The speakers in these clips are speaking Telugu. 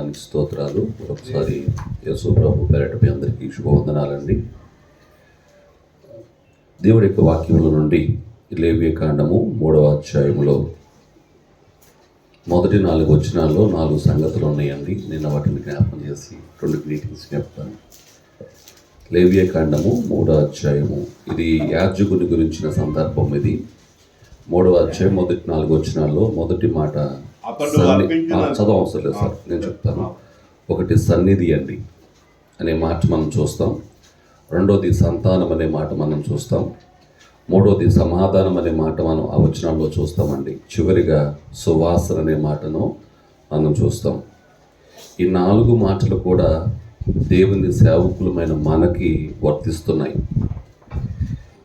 నామానికి స్తోత్రాలు. ఒకసారి యశు ప్రభు పేరట మీ అందరికీ శుభవందనాలండి. దేవుడి యొక్క వాక్యముల నుండి లేవియ కాండము మూడవ అధ్యాయములో మొదటి నాలుగు వచనాల్లో నాలుగు సంగతులు ఉన్నాయండి. నిన్న వాటిని జ్ఞాపకం చేసి రెండు గ్రీటింగ్స్ చెప్తాను. లేవియ కాండము మూడో అధ్యాయము. ఇది యాజకుని గురించిన సందర్భం ఇది. మూడవ అధ్యాయం మొదటి నాలుగు వచనాల్లో మొదటి మాట చదవ అవసరం లేదు సార్ నేను చెప్తాను. ఒకటి సన్నిధి అండి అనే మాట మనం చూస్తాం. రెండోది సంతానం అనే మాట మనం చూస్తాం. మూడోది సమాధానం అనే మాట మనం ఆ వచనాల్లో చూస్తామండి. చివరిగా సువాసన అనే మాటను మనం చూస్తాం. ఈ నాలుగు మాటలు కూడా దేవుని సేవకులమైన మనకి వర్తిస్తున్నాయి.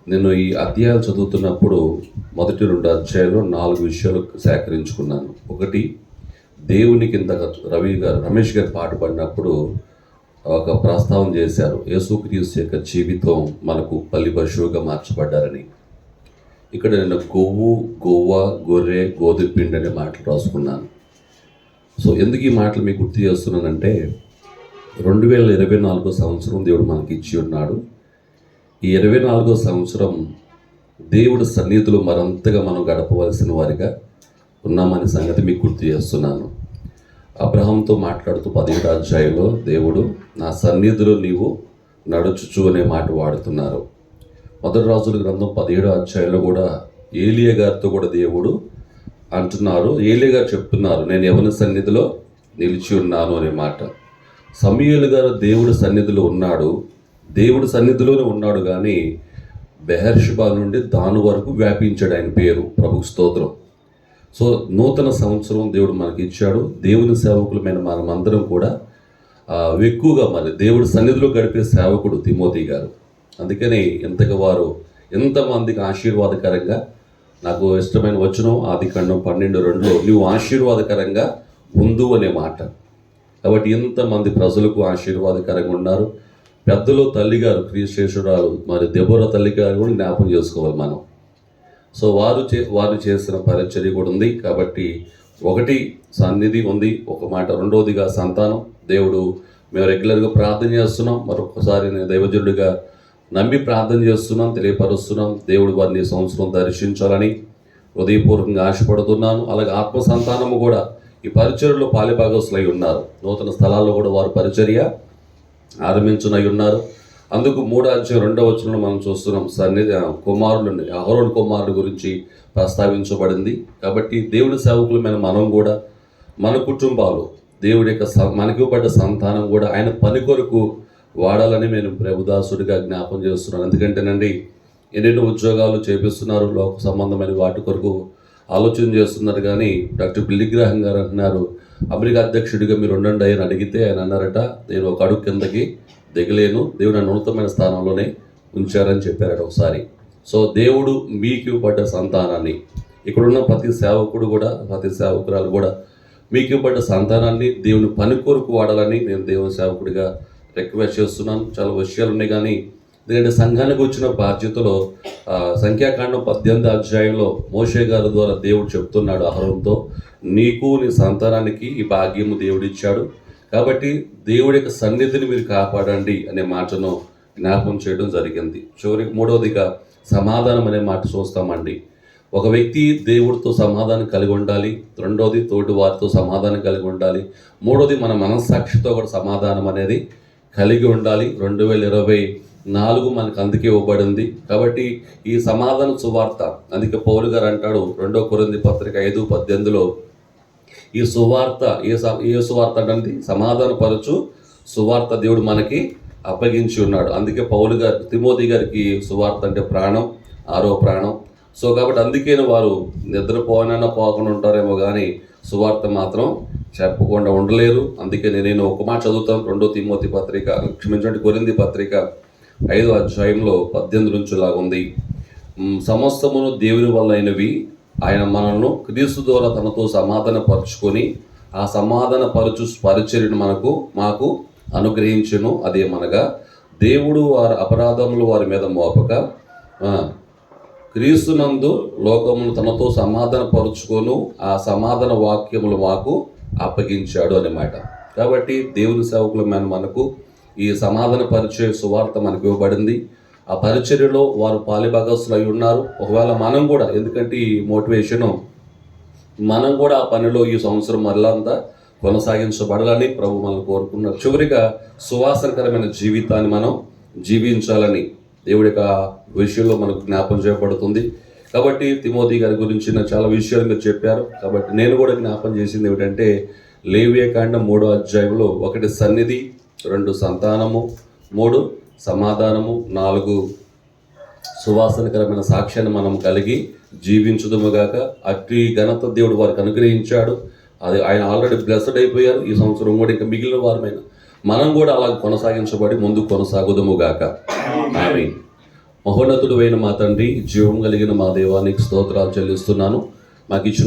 నేను ఈ అధ్యాయాలు చదువుతున్నప్పుడు మొదటి రెండు అధ్యాయాలు నాలుగు విషయాలు సేకరించుకున్నాను. ఒకటి దేవుని కింద రవి గారు రమేష్ గారు పాట పాడినప్పుడు ఒక ప్రస్తావన చేశారు. యేసుక్రీస్తు యొక్క జీవితం మనకు పల్లి పశువుగా మార్చబడ్డారని. ఇక్కడ నేను గొవ్వు గోవ గొర్రె గోధుపిండి అనే మాటలు రాసుకున్నాను. సో ఎందుకు ఈ మాటలు మీకు గుర్తు చేస్తున్నానంటే రెండు వేల ఇరవై నాలుగో సంవత్సరం దేవుడు మనకి ఇచ్చి ఉన్నాడు. ఈ ఇరవై నాలుగో సంవత్సరం దేవుడు సన్నిధిలో మరంతగా మనం గడపవలసిన వారిగా ఉన్నామనే సంగతి మీకు గుర్తు చేస్తున్నాను. అబ్రహంతో మాట్లాడుతూ పదిహేడు అధ్యాయంలో దేవుడు నా సన్నిధిలో నీవు నడుచుచు అనే మాట వాడుతున్నారు. మొదటి రాజుల గ్రంథం పదిహేడు అధ్యాయంలో కూడా ఏలియ గారితో కూడా దేవుడు అంటున్నారు. ఏలియ గారు చెప్తున్నారు నేను ఎవరి సన్నిధిలో నిలిచి ఉన్నాను అనే మాట. సమీయులు గారు దేవుడి సన్నిధిలో ఉన్నాడు. దేవుడి సన్నిధిలోనే ఉన్నాడు కానీ బెహర్షిబా నుండి దాని వరకు వ్యాపించాడు ఆయన పేరు. ప్రభు స్తోత్రం. సో నూతన సంవత్సరం దేవుడు మనకి ఇచ్చాడు. దేవుని సేవకులమైన మనమందరం కూడా ఎక్కువగా మరి దేవుడి సన్నిధిలో గడిపే సేవకుడు తిమోతి గారు. అందుకని ఎంతగా వారు ఎంతమందికి ఆశీర్వాదకరంగా నాకు ఇష్టమైన వచనం ఆది ఖండం పన్నెండు రెండులో నువ్వు ఆశీర్వాదకరంగా ఉందు అనే మాట. కాబట్టి ఎంతమంది ప్రజలకు ఆశీర్వాదకరంగా ఉన్నారు? పెద్దలు తల్లిగారు క్రియశేషురాలు మరి దెబోర తల్లిగారు కూడా జ్ఞాపం చేసుకోవాలి మనం. సో వారు చే వారు చేసిన పరిచర్య కూడా ఉంది. కాబట్టి ఒకటి సన్నిధి ఉంది ఒక మాట. రెండవదిగా సంతానం. దేవుడు మేము రెగ్యులర్గా ప్రార్థన చేస్తున్నాం. మరొకసారి నేను దైవజనుడిగా నమ్మి ప్రార్థన చేస్తున్నాం తెలియపరుస్తున్నాం. దేవుడు వారిని సంవత్సరం దర్శించాలని హృదయపూర్వకంగా ఆశపడుతున్నాను. అలాగే ఆత్మ సంతానము కూడా ఈ పరిచర్యలో పాలిభాగస్లై ఉన్నారు. నూతన స్థలాల్లో కూడా వారు పరిచర్య ఆరంభించునై ఉన్నారు అందుకు మూడో అధ్యాయం రెండవ వచనంలో మనం చూస్తున్నాం సన్నిధి కుమారులు అహరోన్ కుమారుల గురించి ప్రస్తావించబడింది. కాబట్టి దేవుడి సేవకులమైన మనం కూడా మన కుటుంబాలు దేవుడి యొక్క స- మనకి పడ్డ సంతానం కూడా ఆయన పని కొరకు వాడాలని నేను ప్రభుదాసుడిగా జ్ఞాపం చేస్తున్నాను ఎందుకంటేనండి ఎన్నెన్నో ఉద్యోగాలు చేపిస్తున్నారు లోక సంబంధమైన వాటి కొరకు ఆలోచన చేస్తున్నారు. కానీ డాక్టర్ బిల్లిగ్రాహం గారు అంటున్నారు అమెరికా అధ్యక్షుడిగా మీరు ఉండండి అని అడిగితే ఆయన అన్నారట నేను ఒక అడుగు కిందకి దిగలేను దేవుడు నన్ను ఉన్నతమైన స్థానంలోనే ఉంచారని చెప్పారట ఒకసారి. సో దేవుడు మీకు ఇవ్వబడ్డ సంతానాన్ని ఇక్కడున్న ప్రతి సేవకుడు కూడా ప్రతి సేవకురాలు కూడా మీకు ఇవ్వబడ్డ సంతానాన్ని దేవుని పని కొరకు వాడాలని నేను దేవుని సేవకుడిగా రిక్వెస్ట్ చేస్తున్నాను. చాలా విషయాలు ఉన్నాయి కానీ ఎందుకంటే సంఘానికి వచ్చిన బాధ్యతలో సంఖ్యాకాండం పద్దెనిమిది అధ్యాయంలో మోషే గారి ద్వారా దేవుడు చెప్తున్నాడు అహరంతో నీకు నీ సంతానానికి ఈ భాగ్యము దేవుడు ఇచ్చాడు కాబట్టి దేవుడి యొక్క సన్నిధిని మీరు కాపాడండి అనే మాటను జ్ఞాపకం చేయడం జరిగింది. చివరికి మూడవదిగా సమాధానం అనే మాట చూస్తామండి. ఒక వ్యక్తి దేవుడితో సమాధానం కలిగి ఉండాలి రెండోది తోటి వారితో సమాధానం కలిగి ఉండాలి మూడోది మన మనస్సాక్షితో కూడా సమాధానం అనేది కలిగి ఉండాలి. రెండు వేల ఇరవై నాలుగు మనకు అందుకే ఇవ్వబడింది. కాబట్టి ఈ సమాధాన సువార్త అందుకే పౌలు గారు అంటాడు రెండో కొరింది పత్రిక ఐదు పద్దెనిమిదిలో ఈ సువార్త ఏ ఏ సువార్త అంటే సమాధానపరచు సువార్త దేవుడు మనకి అప్పగించి ఉన్నాడు. అందుకే పౌలు గారు తిమోతి గారికి సువార్త అంటే ప్రాణం ఆరో ప్రాణం. సో కాబట్టి అందుకే వారు నిద్రపోనైనా పోకుండా ఉంటారేమో కానీ సువార్త మాత్రం చెప్పకుండా ఉండలేరు. అందుకే నేను ఒక మాట చదువుతాను. రెండో తిమోతి పత్రిక క్షమించండి కొరింది పత్రిక ఐదో అధ్యాయంలో పద్దెనిమిది నుంచి లాగుంది సమస్తమును దేవుని వల్ల అయినవి ఆయన మనల్ని క్రీస్తు ద్వారా తనతో సమాధాన పరుచుకొని ఆ సమాధాన పరచు పరిచర్యను మనకు మాకు అనుగ్రహించను. అదేమనగా దేవుడు వారి అపరాధములు వారి మీద మోపక క్రీస్తునందు లోకమును తనతో సమాధాన పరుచుకొను ఆ సమాధాన వాక్యములు మాకు అప్పగించాడు అన్నమాట కాబట్టి దేవుని సేవకులమైన మనకు ఈ సమాధాన పరిచయ సువార్త మనకు ఇవ్వబడింది. ఆ పరిచర్యలో వారు పాలిభాగస్తులు అయి ఉన్నారు. ఒకవేళ మనం కూడా ఎందుకంటే ఈ మోటివేషను మనం కూడా ఆ పనిలో ఈ సంవత్సరం మరలంతా కొనసాగించబడాలని ప్రభు మనం కోరుకున్నారు. చివరిగా సువాసనకరమైన జీవితాన్ని మనం జీవించాలని దేవుడి యొక్క విషయంలో మనకు జ్ఞాపం చేయబడుతుంది. కాబట్టి తిమోతి గారి గురించిన చాలా విషయాలు మీరు చెప్పారు. కాబట్టి నేను కూడా జ్ఞాపం చేసింది ఏమిటంటే లేవియకాండం మూడో అధ్యాయంలో ఒకటి సన్నిధి రెండు సంతానము మూడు సమాధానము నాలుగు సువాసనకరమైన సాక్ష్యాన్ని మనం కలిగి జీవించుదముగాక. అట్టి ఘనత దేవుడు వారికి అనుగ్రహించాడు. అది ఆయన ఆల్రెడీ బ్లెస్డ్ అయిపోయారు. ఈ సంవత్సరం కూడా ఇంకా మిగిలిన వారమైన మనం కూడా అలా కొనసాగించబడి ముందు కొనసాగుదముగాక. ఆమె మహోన్నతుడు అయిన మా తండ్రి జీవం కలిగిన మా దేవానికి స్తోత్రాలు చెల్లిస్తున్నాను. మాకు ఇచ్చిన